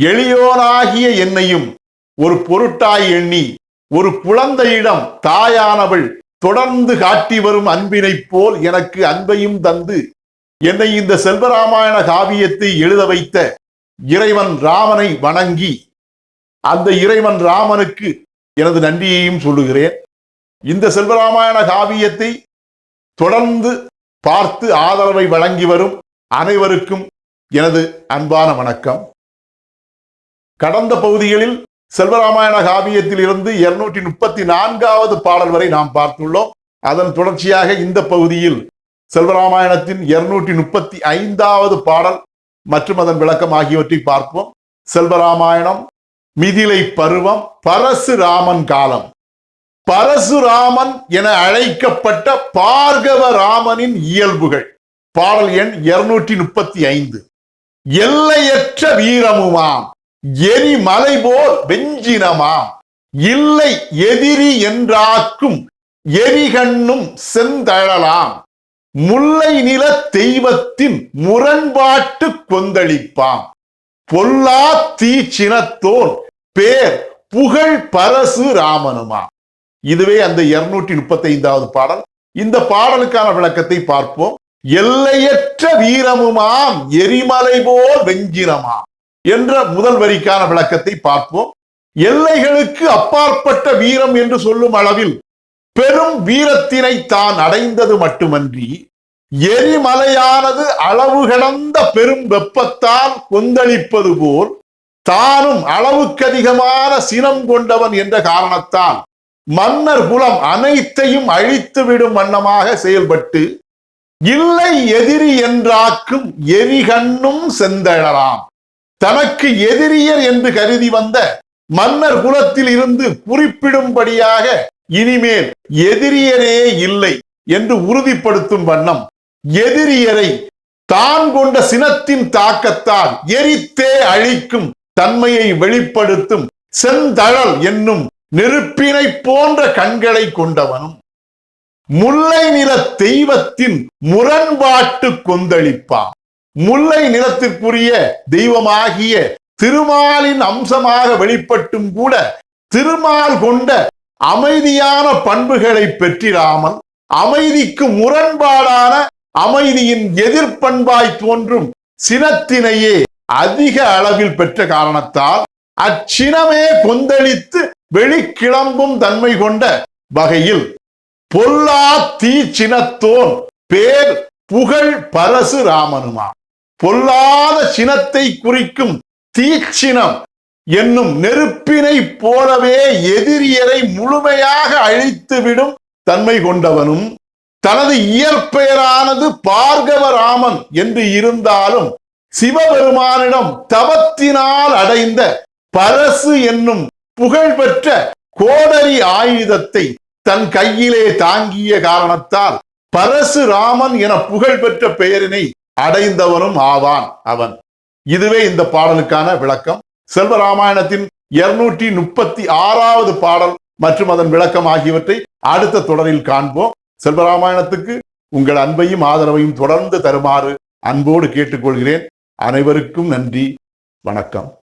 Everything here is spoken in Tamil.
எளியோனாகிய என்னையும் ஒரு பொருட்டாய் எண்ணி ஒரு குழந்தையிடம் தாயானவள் தொடர்ந்து காட்டி வரும் அன்பினைப் போல் எனக்கு அன்பையும் தந்து என்னை இந்த செல்வராமாயண காவியத்தை எழுத வைத்த இறைவன் ராமனை வணங்கி அந்த இறைவன் ராமனுக்கு எனது நன்றியையும் சொல்லுகிறேன். இந்த செல்வராமாயண காவியத்தை தொடர்ந்து பார்த்து ஆதரவை வழங்கி வரும் அனைவருக்கும் எனது அன்பான வணக்கம். கடந்த பகுதிகளில் செல்வராமாயண காவியத்தில் இருந்து இருநூற்றி முப்பத்தி நான்காவது பாடல் வரை நாம் பார்த்துள்ளோம். அதன் தொடர்ச்சியாக இந்த பகுதியில் செல்வராமாயணத்தின் இருநூற்றி முப்பத்தி ஐந்தாவது பாடல் மற்றும் அதன் விளக்கம் ஆகியவற்றை பார்ப்போம். செல்வராமாயணம் மிதிலை பருவம் பரசுராமன் காலம். பரசுராமன் என அழைக்கப்பட்ட பார்கவ ராமனின் இயல்புகள். பாடல் எண் இருநூற்றி முப்பத்தி ஐந்து எல்லையற்ற வீரமுமாம். எரிமலை போல் வெஞ்சினமாம் இல்லை எதிரி என்றாக்கும் எரிகண்ணும் செந்தழலாம். முல்லை நில தெய்வத்தின் முரண்பாட்டு கொந்தளிப்பாம். பொல்லா தீச்சினத்தோன் பேர் புகழ் பரசு ராமனுமா? இதுவே அந்த இருநூற்றி முப்பத்தி ஐந்தாவது பாடல். இந்த பாடலுக்கான விளக்கத்தை பார்ப்போம். எல்லையற்ற வீரமுமாம் எரிமலை போல் வெஞ்சினமாம். என்ற முதல் வரிக்கான விளக்கத்தை பார்ப்போம். எல்லைகளுக்கு அப்பாற்பட்ட வீரம் என்று சொல்லும் அளவில் பெரும் வீரத்தினை தான் அடைந்தது மட்டுமன்றி எரிமலையானது அளவு கடந்த பெரும் வெப்பத்தால் கொந்தளிப்பது போல் தானும் அளவுக்கதிகமான சினம் கொண்டவன் என்ற காரணத்தால் மன்னர் குலம் அனைத்தையும் அழித்து விடும் வண்ணமாக செயல்பட்டு இல்லை எதிரி என்றாக்கும் எரிகண்ணும் செந்தழலாம். தனக்கு எதிரியர் என்று கருதி வந்த மன்னர் குலத்தில் இருந்து குறிப்பிடும்படியாக இனிமேல் எதிரியரே இல்லை என்று உறுதிப்படுத்தும் வண்ணம் எதிரியரை தான் கொண்ட சினத்தின் தாக்கத்தால் எரித்தே அழிக்கும் தன்மையை வெளிப்படுத்தும் செந்தழல் என்னும் நெருப்பினை போன்ற கண்களை கொண்டவனும் முல்லை நில தெய்வத்தின் முரண்பாட்டு கொந்தளிப்பான். முல்லை நிலத்திற்குரிய தெய்வமாகிய திருமாலின் அம்சமாக வெளிப்பட்டும் கூட திருமால் கொண்ட அமைதியான பண்புகளை பெற்றிராமல் அமைதிக்கு முரண்பாடான அமைதியின் எதிர்ப்பண்பாய் தோன்றும் சினத்தினையே அதிக அளவில் பெற்ற காரணத்தால் அச்சினமே கொந்தளித்து வெளிக்கிளம்பும் தன்மை கொண்ட வகையில் பொல்லா தீ சினத்தோன் பேர் புகழ் பரசு ராமனுமா பொல்லாத சினத்தை குறிக்கும் தீச்சினம் என்னும் நெருப்பினை போலவே எதிரியரை முழுமையாக அழித்துவிடும் தன்மை கொண்டவனும் தனது இயற்பெயரானது பார்கவ ராமன் என்று இருந்தாலும் சிவபெருமானிடம் தவத்தினால் அடைந்த பரசு என்னும் புகழ்பெற்ற கோடரி ஆயுதத்தை தன் கையிலே தாங்கிய காரணத்தால் பரசுராமன் என புகழ்பெற்ற பெயரினை அடைந்தவனும் ஆவான் அவன். இதுவே இந்த பாடலுக்கான விளக்கம். செல்வராமாயணத்தின் இருநூற்றி முப்பத்தி ஆறாவது பாடல் மற்றும் அதன் விளக்கம் ஆகியவற்றை அடுத்த தொடரில் காண்போம். செல்வராமாயணத்துக்கு உங்கள் அன்பையும் ஆதரவையும் தொடர்ந்து தருமாறு அன்போடு கேட்டுக்கொள்கிறேன். அனைவருக்கும் நன்றி. வணக்கம்.